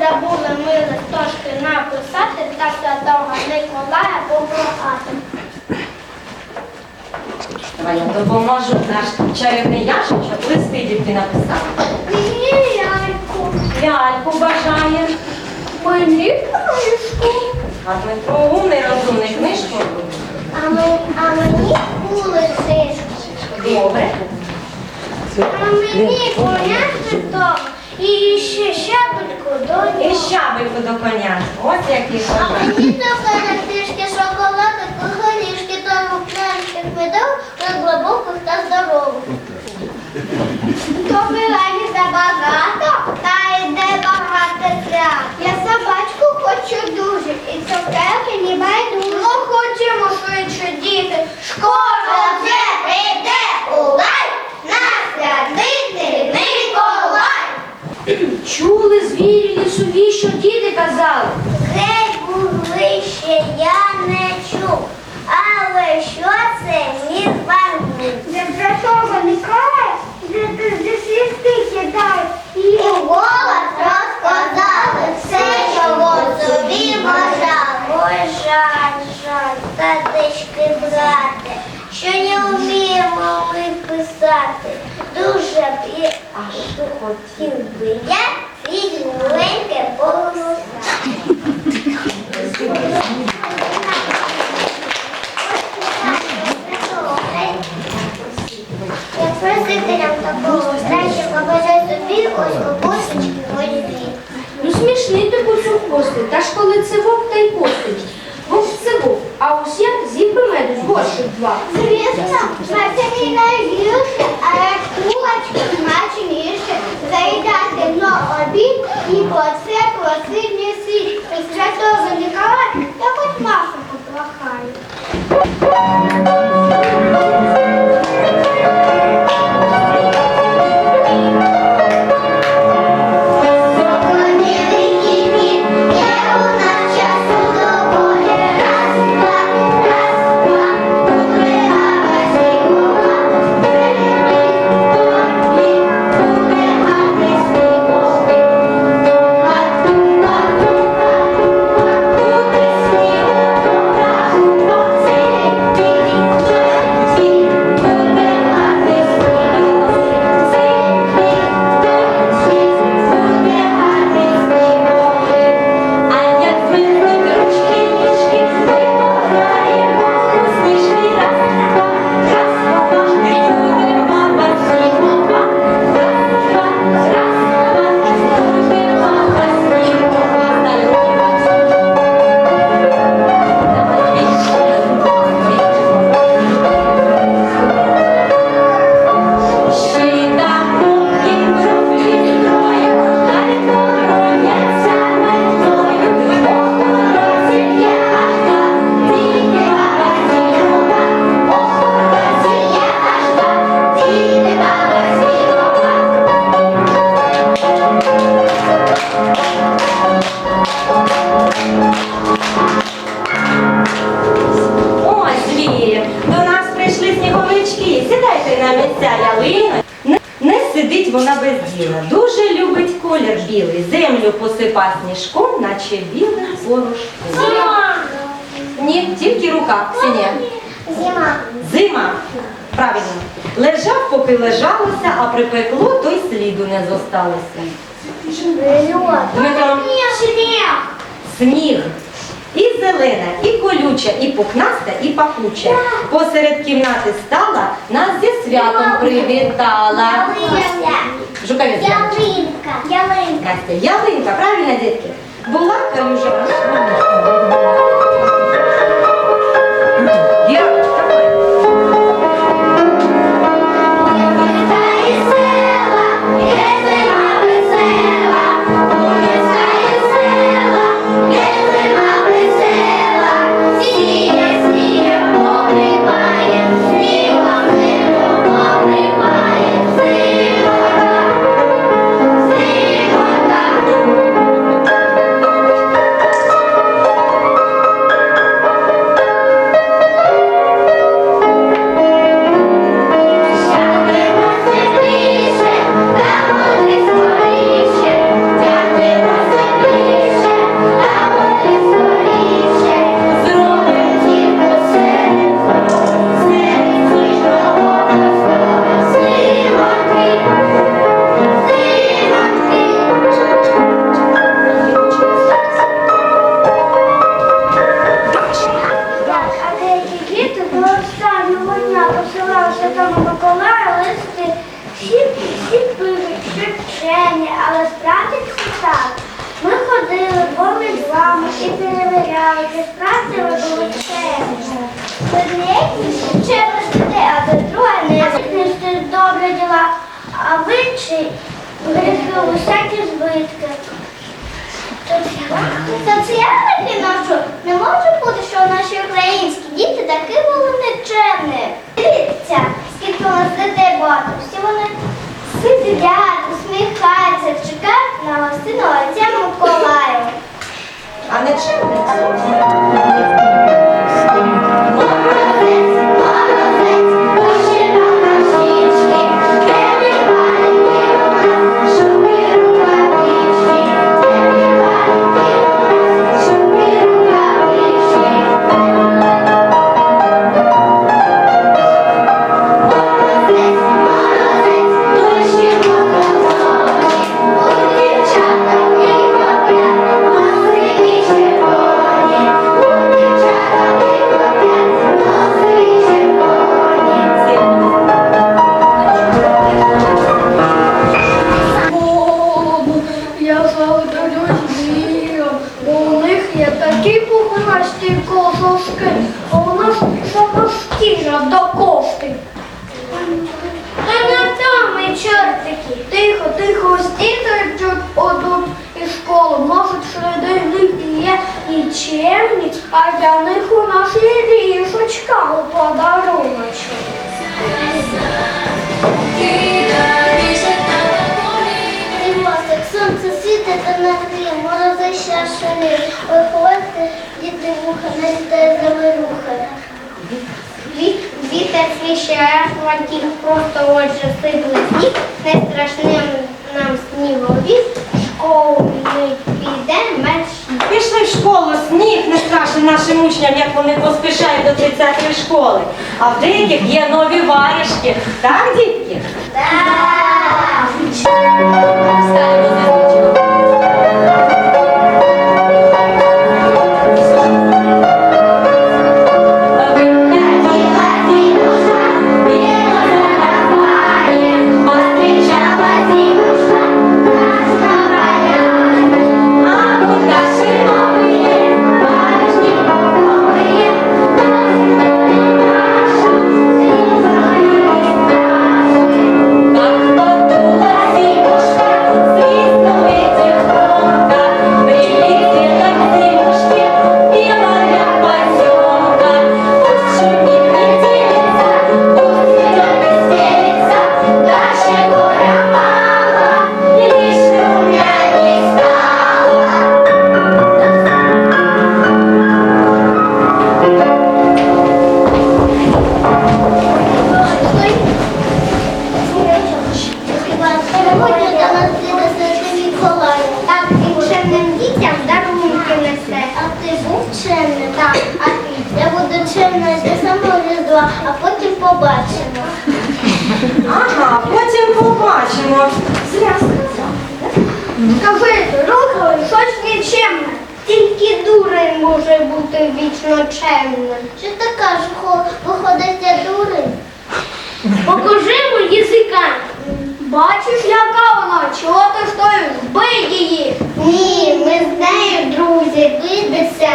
Забули ми листочки написати та святого Николая поблагати. Давай я допоможу наш чарівний яшечок, листи дітки написати. Ні, ляльку. Ляльку бажає. Мені книжку. А Дмитро умний розумний книжку. А, ми, а мені вулиці. Добре. А мені понятно то. І ще щабельку до нього. І щабельку до коня. Ось який А мені до коня трішки шоколаду, горішки, там мукненьких медов, на глибоких та здорових. Добирай Щокепи ні байдуже. Ну ходімо швидше, діти. Школа вже прийде у лай, нас рятити Чули звірі лісові, що діти казали. 또 버티는 게 порошком. Ні, тільки рука, Ксенія. Зима. Зима. Правильно. Лежав, поки лежалося, а припекло, то й сліду не зосталося. Дмитро. Сніг. І зелена, і колюча, і пухнаста, і пахуча. Посеред кімнати стала, нас зі святом привітала. Ялинка. Жуковець. Ялинка. Ялинка. Настя, ялинка, правильно, дітки? Була калюжа. І перевіряли, чи справді ви були. Однієї вчили дітей, а до другої не знайшли добрі діла, а ви чи гріхи усякі збитки. Та таки навчу. Не може бути, що наші українські діти такі були нечемні. Дивіться, скільки у нас дітей багато. Всі вони сидять, усміхаються, чекають на гостину отця Миколаю. А не чим? Чемні, а для них у нас є лісочка у подаруночок. Мостик, сонце світить та на грі, морози ще шумі. Виходьте, діти вуха, не літає заворуха. Вітер свіщає асфальтів, просто отже сипле сніг, не страшним нам снігові, школу ми підемо мерші. Пішли в школу, сніг не страшен нашим учням, як вони поспішають до 30-ї школи. А в деяких є нові варішки. Так, дітки? Так!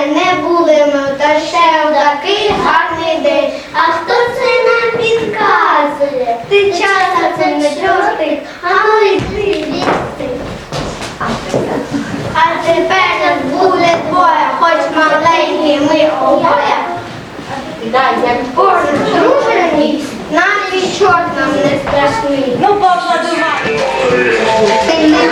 Не будемо. Та ще такий гарний день. А хто це нам підказує? Ти часом не чортик, а ну йди їсти. А тепер нас буде двоє, хоч маленькі ми обоє. Да, як Боже дружені, навіть чорт нам не страшний. Ну, поаплодувати. Привіт!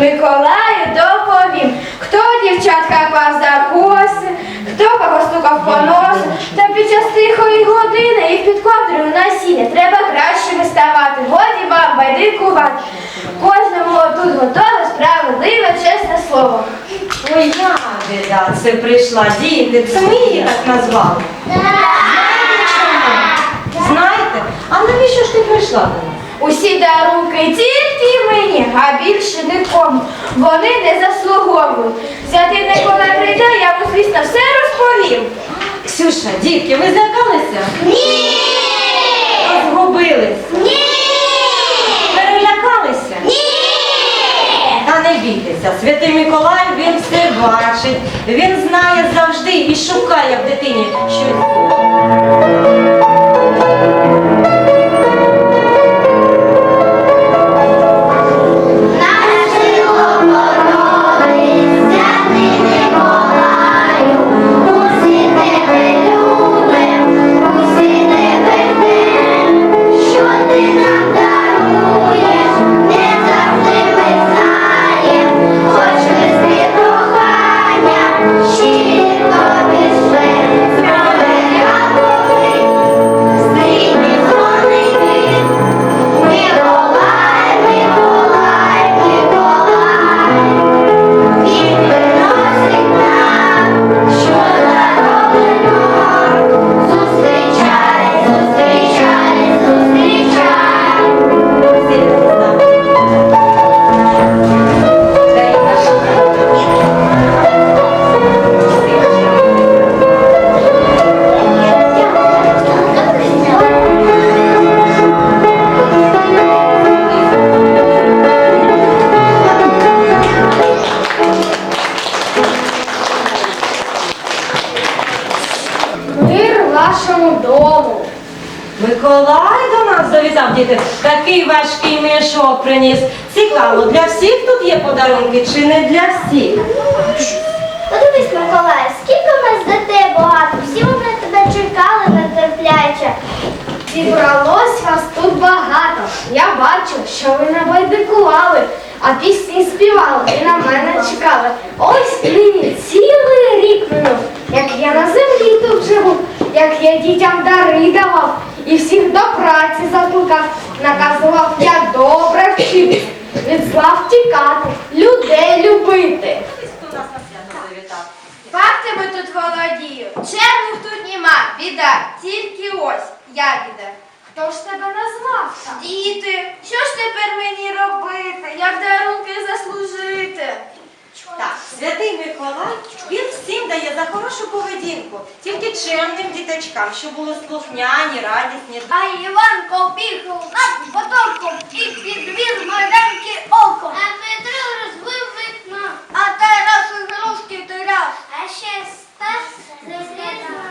Миколаю доповім. Хто дівчатка клав за коси, хто кого стукав по носу. Та під час тихої години їх під ковдрою насіння. Треба краще виставати. Годі вам байдикувати. Кожному тут готове справедливе, чесне слово. Моя біда, це прийшла діти. Це ми її так назвали. Знаєте, а навіщо ж ти прийшла до нас? Усі дарунки тільки мені, а більше нікому. Вони не заслуговують. Святий Миколай прийде, я йому, звісно, все розповім. Ксюша, дітки, ви злякалися? Ні! Розгубились? Ні! Перелякалися? Ні! Та не бійтеся, святий Миколай, він все бачить, він знає завжди і шукає в дитині щось. Зібралось вас тут багато. Я бачу, що ви набайдикували, а пісні співали і на мене чекали. Ось нині цілий рік минув, як я на землі тут живу, як я дітям дари давав і всіх до праці закликав, наказував я добре вчитись, від зла втікати, людей любити. Фактами тут володію. Черних тут нема, біда, тільки ось ягіда. Хто ж тебе назвав? Діти, що ж тепер мені робити? Як дарунки заслужити? Так, святий Миколай, він всім дає за хорошу поведінку, тільки чемним діточкам, що були слухняні, радісні. А Іванко бігав над потоком і підвів маленьке око. А Петро розбив вікно. А Тарас ігрушки теряв. А ще Стас розглядав.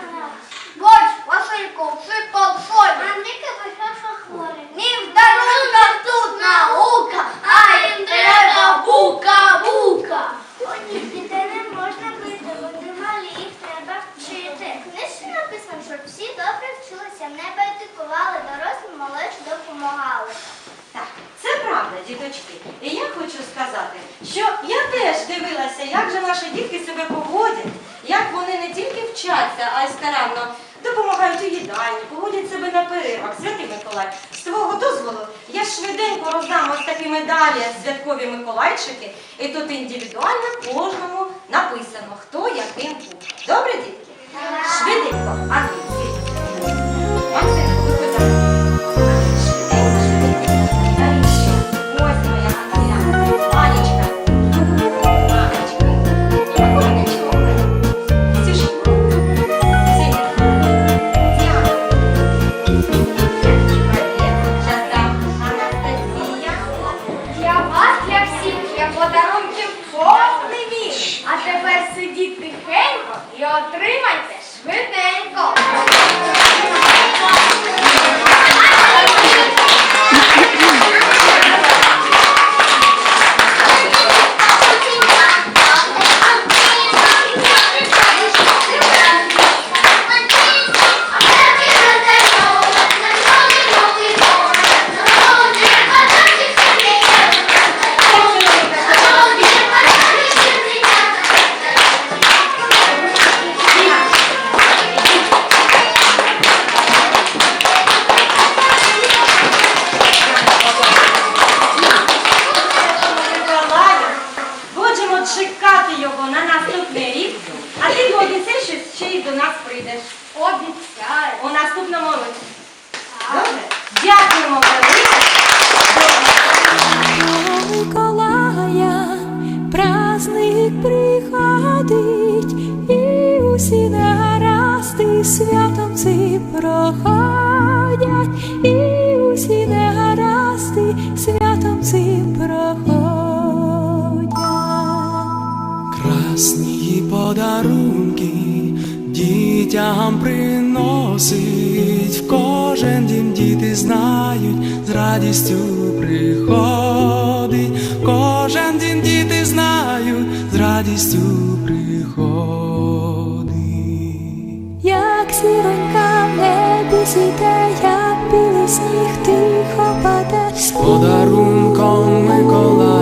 Ось, Василько, сипав соль. А Ника вийшов хворий. Ні в дарунках тут наука, а їм треба бука-бука. О, ні, дітей не можна бити, вони малі, їх треба вчити. В книжці написано, щоб всі добре вчилися, не байдикували, дорослим малечу допомагали. Так, це діточки. І я хочу сказати, що я теж дивилася, як же наші дітки себе поводять, як вони не тільки вчаться, а й старанно допомагають у їдальні, поводять себе на перервах. Святий Миколай, з твого дозволу я швиденько роздам ось такі медалі святкові Миколайчики, і тут індивідуально кожному написано, хто яким був. Добре, дітки? Швиденько, а звідти. Дітям приносить. В кожен дім діти знають, з радістю приходить, в кожен дім діти знають, з радістю приходить. Як зіронька в небі зійде, як білий сніг тихо паде, З подарунком Миколай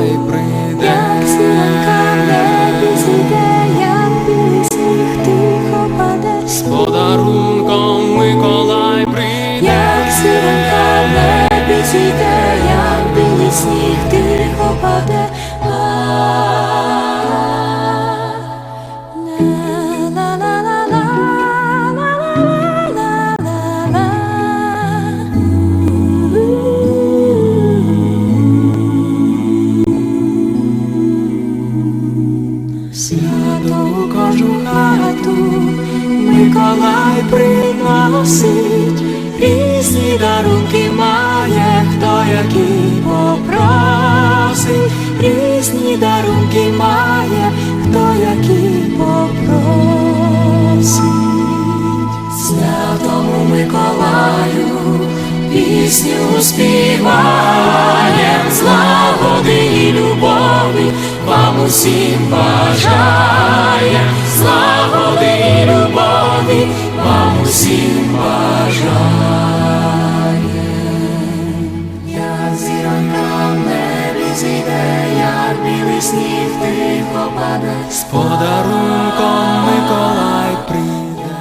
усім бажає, злагоди і любові вам усім бажає. Як зіронька в небі зійде, як білий сніг тихо паде, з подарунком Миколай прийде.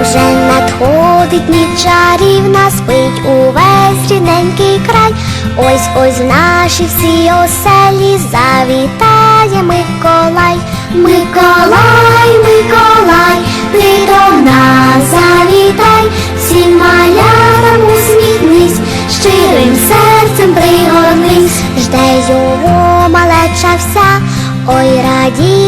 Вже надходить ніч чарівна, спить увесь рідненький край. Ось ось наші всі оселі завітає Миколай. Миколай, Миколай, ти до нас завітай, всім малятам усміхнись, щирим серцем пригорнись, жде його малеча вся, ой радіє